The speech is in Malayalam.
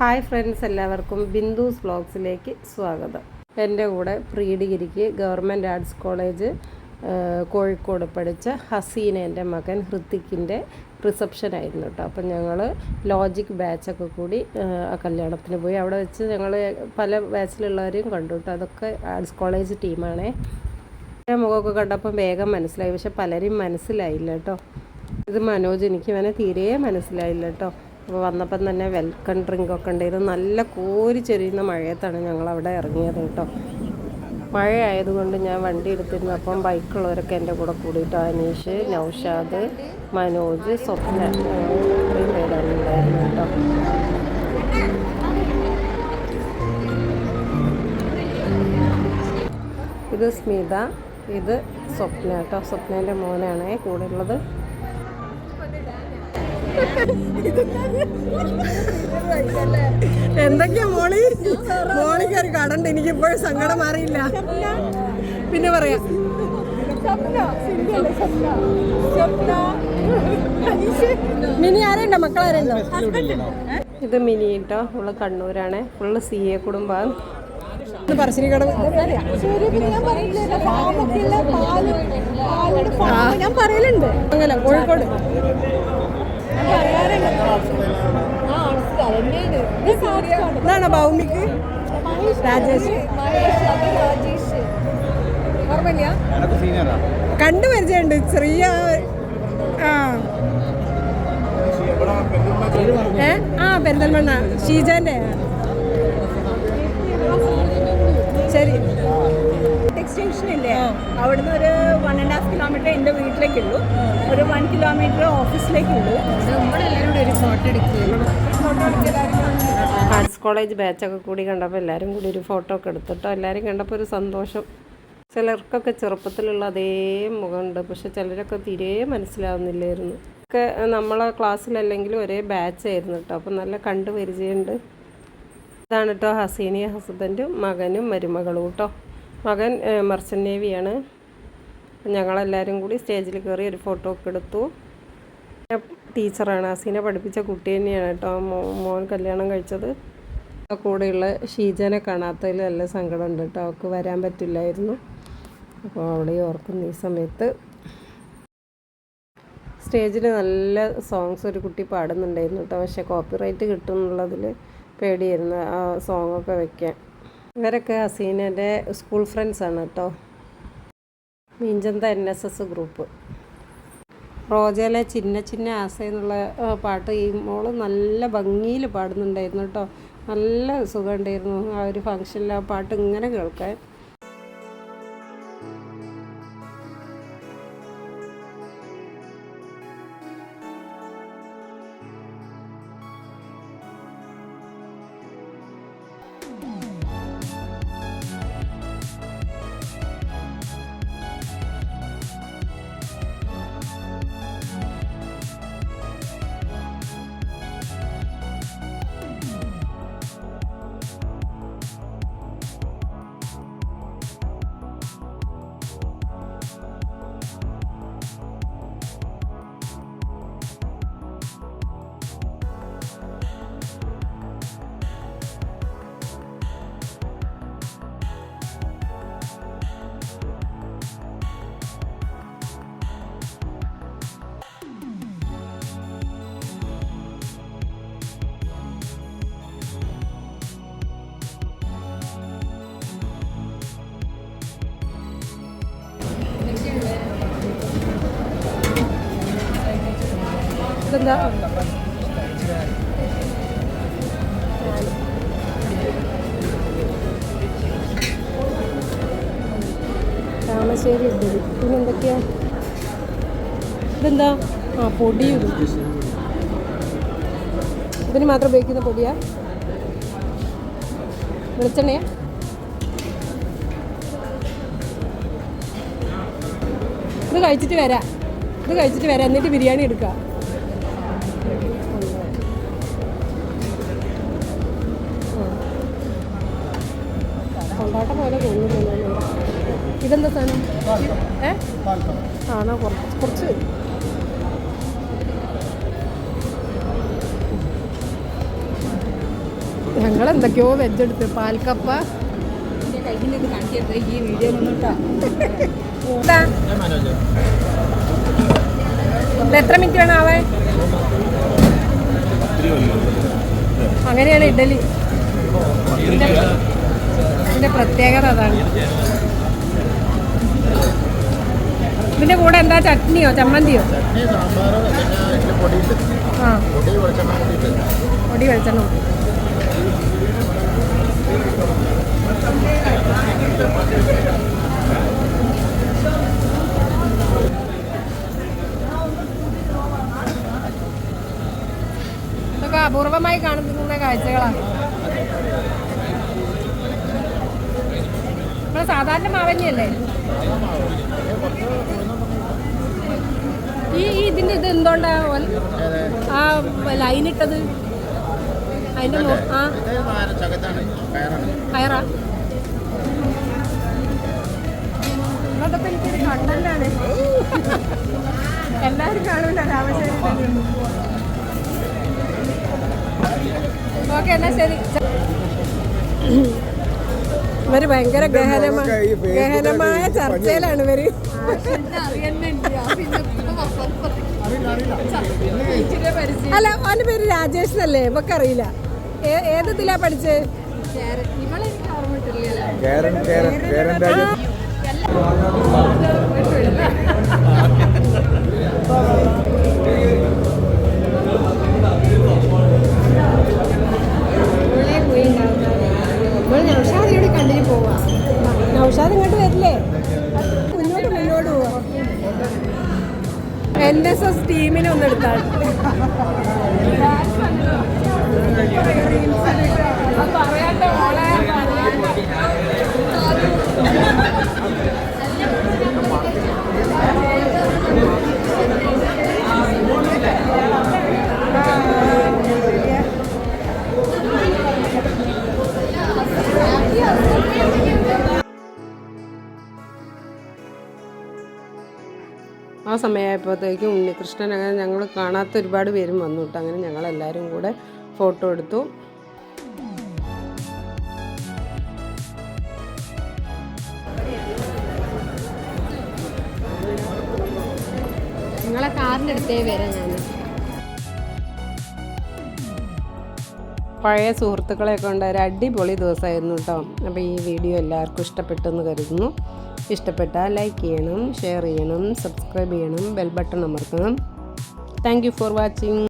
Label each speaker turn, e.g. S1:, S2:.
S1: ഹായ് ഫ്രണ്ട്സ് എല്ലാവർക്കും ബിന്ദുസ് വ്ളോഗ്സിലേക്ക് സ്വാഗതം. എന്റെ കൂടെ പ്രീ ഡിഗ്രിക്ക് ഗവൺമെന്റ് ആർട്സ് കോളേജ് കോഴിക്കോട് പഠിച്ച ഹസീന എന്റെ മകൻ ഹൃത്തിക്കിന്റെ റിസപ്ഷൻ ആയിരുന്നു കേട്ടോ. അപ്പം ഞങ്ങൾ ലോജിക് ബാച്ചൊക്കെ കൂടി ആ, കല്യാണത്തിന് പോയി. അവിടെ വെച്ച് ഞങ്ങൾ പല ബാച്ചിലുള്ളവരെയും കണ്ടു കേട്ടോ. അതൊക്കെ ആർട്സ് കോളേജ് ടീമാണേ. മുഖമൊക്കെ കണ്ടപ്പം വേഗം മനസ്സിലായി. പക്ഷെ പലരും മനസ്സിലായില്ല കേട്ടോ. ഇത് മനോജ് എനിക്ക് ഇവനെ തീരെ മനസ്സിലായില്ല കേട്ടോ. അപ്പോൾ വന്നപ്പം തന്നെ വെൽക്കം ഡ്രിങ്ക് ഒക്കെ ഉണ്ടായിരുന്നു. നല്ല കോരി ചെരിയുന്ന മഴയത്താണ് ഞങ്ങൾ അവിടെ ഇറങ്ങിയത് കേട്ടോ. മഴ ആയതുകൊണ്ട് ഞാൻ വണ്ടി എടുത്തിരുന്നു. അപ്പം ബൈക്കുള്ളവരൊക്കെ എന്റെ കൂടെ കൂടിയിട്ട്? അനീഷ് നൗഷാദ് മനോജ് സ്വപ്ന ഇത്രയും പേരാണ് ഉണ്ടായിരുന്നു കേട്ടോ. ഇത് സ്മിത ഇത് സ്വപ്ന കേട്ടോ. സ്വപ്നേന്റെ മോനാണ്. കൂടെ ഉള്ളത്
S2: എന്തൊക്കെയാ മോളി? മോളിക്ക് ഒരു കടണ്ട് എനിക്ക് ഇപ്പോഴും സങ്കടം മാറിയില്ല. പിന്നെ പറയാം. മിനി ആരുണ്ടോ? മക്കളാരുണ്ടോ?
S1: ഇത് മിനി കേട്ടോ ഉള്ള കണ്ണൂരാണ്. ഫുള്ള് സി എ കുടുംബം
S2: പറശ്ശിനി കട ഞാൻ പറയലുണ്ട്. അങ്ങനെ കോഴിക്കോട്. ഇതാണോ ഭൗമിക്ക് രാജേഷ്. കണ്ടു പരിചയമുണ്ട്. ചെറിയ ആ. ഏ? ആ പെരിന്തൽമണ്ണ. ഷീജാന്റെ ശരി.
S3: എക്സ്റ്റൻഷൻ ഇല്ലേ അവിടുന്ന് ഒരു വൺ ആൻഡ് ഹാഫ് കിലോമീറ്റർ എന്റെ വീട്ടിലേക്കുള്ളൂ. ഒരു വൺ കിലോമീറ്റർ ഓഫീസിലേക്കുള്ളൂ.
S1: ആർട്സ് കോളേജ് ബാച്ചൊക്കെ കൂടി കണ്ടപ്പോൾ എല്ലാവരും കൂടി ഒരു ഫോട്ടോ ഒക്കെ എടുത്തിട്ടോ? എല്ലാവരും കണ്ടപ്പോൾ ഒരു സന്തോഷം. ചിലർക്കൊക്കെ ചെറുപ്പത്തിലുള്ള അതേ മുഖമുണ്ട്. പക്ഷെ ചിലരൊക്കെ തീരെ മനസ്സിലാവുന്നില്ലായിരുന്നു. ഒക്കെ നമ്മളെ ക്ലാസ്സിലല്ലെങ്കിലും ഒരേ ബാച്ചായിരുന്നു കേട്ടോ അപ്പം നല്ല കണ്ടുപരിചയമുണ്ട്. ഇതാണ് കേട്ടോ ഹസീനിയ ഹസ്ബൻഡും മകനും മരുമകളും കേട്ടോ മകൻ മർച്ചന്റ് നേവിയാണ്. ഞങ്ങളെല്ലാവരും കൂടി സ്റ്റേജിൽ കയറി ഒരു ഫോട്ടോ ഒക്കെ എടുത്തു. ടീച്ചറാണ് അസീനെ പഠിപ്പിച്ച കുട്ടി തന്നെയാണ് കേട്ടോ മോൻ കല്യാണം കഴിച്ചത്. കൂടെയുള്ള ഷീജനെ കാണാത്തതിൽ നല്ല സങ്കടമുണ്ട് കേട്ടോ അവൾക്ക് വരാൻ പറ്റില്ലായിരുന്നു. അപ്പോൾ അവളെ ഓർക്കുന്നു ഈ സമയത്ത്. സ്റ്റേജിൽ നല്ല സോങ്സ് ഒരു കുട്ടി പാടുന്നുണ്ടായിരുന്നു കേട്ടോ പക്ഷേ കോപ്പിറൈറ്റ് കിട്ടും എന്നുള്ളതിൽ പേടിയായിരുന്നു ആ സോങ്ങൊക്കെ വെക്കാൻ. ഇവരൊക്കെ ഹസീനന്റെ സ്കൂൾ ഫ്രണ്ട്സാണ് കേട്ടോ. Meenchanda N S S group. റോജയിലെ ചിന്ന ചിന്ന ആസ എന്നുള്ള പാട്ട് ഈ മോൾ നല്ല ഭംഗിയിൽ പാടുന്നുണ്ടായിരുന്നു കേട്ടോ. നല്ല സുഖമുണ്ടായിരുന്നു ആ ഒരു ഫങ്ഷനിൽ ആ പാട്ട് ഇങ്ങനെ കേൾക്കാൻ. ഇതെന്താ താമശ്ശേരി ഇഡ്ഡലി പിന്നെ എന്തൊക്കെയാ? ഇതെന്താ? ആ പൊടി ഇത് ഇതിന് മാത്രം ഉപയോഗിക്കുന്ന പൊടിയാ? വെളിച്ചെണ്ണയാ? ഇത് കഴിച്ചിട്ട് വരാം. ഇത് കഴിച്ചിട്ട് വരാം. എന്നിട്ട് ബിരിയാണി എടുക്കാം. കൊണ്ടാട്ട പോലെ തോന്നുന്നു ഇതെന്താ സാധനം? ഏ? ആണോ കുറച്ച് കുറച്ച്. ഞങ്ങൾ എന്തൊക്കെയോ
S3: വെജ്
S1: എടുത്ത് പാൽക്കപ്പ എത്ര മിനിറ്റ് വേണം ആവാൻ? അങ്ങനെയാണ് ഇഡലി. ഇതിന്റെ പ്രത്യേകത അതാണ്. ഇതിന്റെ കൂടെ എന്താ? ചട്നിയോ? ചമ്മന്തിയോ? ആ. പൊടി വെളിച്ചെണ്ണ. ഇതൊക്കെ അപൂർവമായി കാണുന്ന കാഴ്ചകളാണ്. നമ്മളെ സാധാരണ മാവഞ്ഞല്ലേ ഈ ഇതിന്റെ ഇത് എന്തുകൊണ്ടാ ആ ലൈൻ ഇട്ടത്? അതിന്റെ കയറാ. അതൊക്കെ എനിക്കൊരു എല്ലാവരും കാണൂല ഓക്കെ എന്നാ ശരി. ഇവർ ഭയങ്കര ഗഹനമായ ഗഹനമായ ചർച്ചയിലാണ് ഇവർ. അല്ല അവന്റെ പേര് രാജേഷ് അല്ലേ ഇവക്ക് അറിയില്ല. ഏത് ഇതിലാ പഠിച്ചത് ടീമിനെ സമയമായപ്പോഴത്തേക്കും ഉണ്ണികൃഷ്ണൻ അങ്ങനെ ഞങ്ങൾ കാണാത്ത ഒരുപാട് പേരും വന്നു കേട്ടോ. അങ്ങനെ ഞങ്ങളെല്ലാവരും കൂടെ ഫോട്ടോ എടുത്തു. നിങ്ങളെ കാറിന്റെ അടുത്തേ വരാം ഞാൻ. പഴയ സുഹൃത്തുക്കളെ കൊണ്ട് ഒരു അടിപൊളി ദിവസമായിരുന്നു കേട്ടോ. അപ്പോൾ ഈ വീഡിയോ എല്ലാവർക്കും ഇഷ്ടപ്പെട്ടെന്ന് കരുതുന്നു. ഇഷ്ടപ്പെട്ടാൽ ലൈക്ക് ചെയ്യണം ഷെയർ ചെയ്യണം സബ്സ്ക്രൈബ് ചെയ്യണം bell button അമർത്തണം. Thank for watching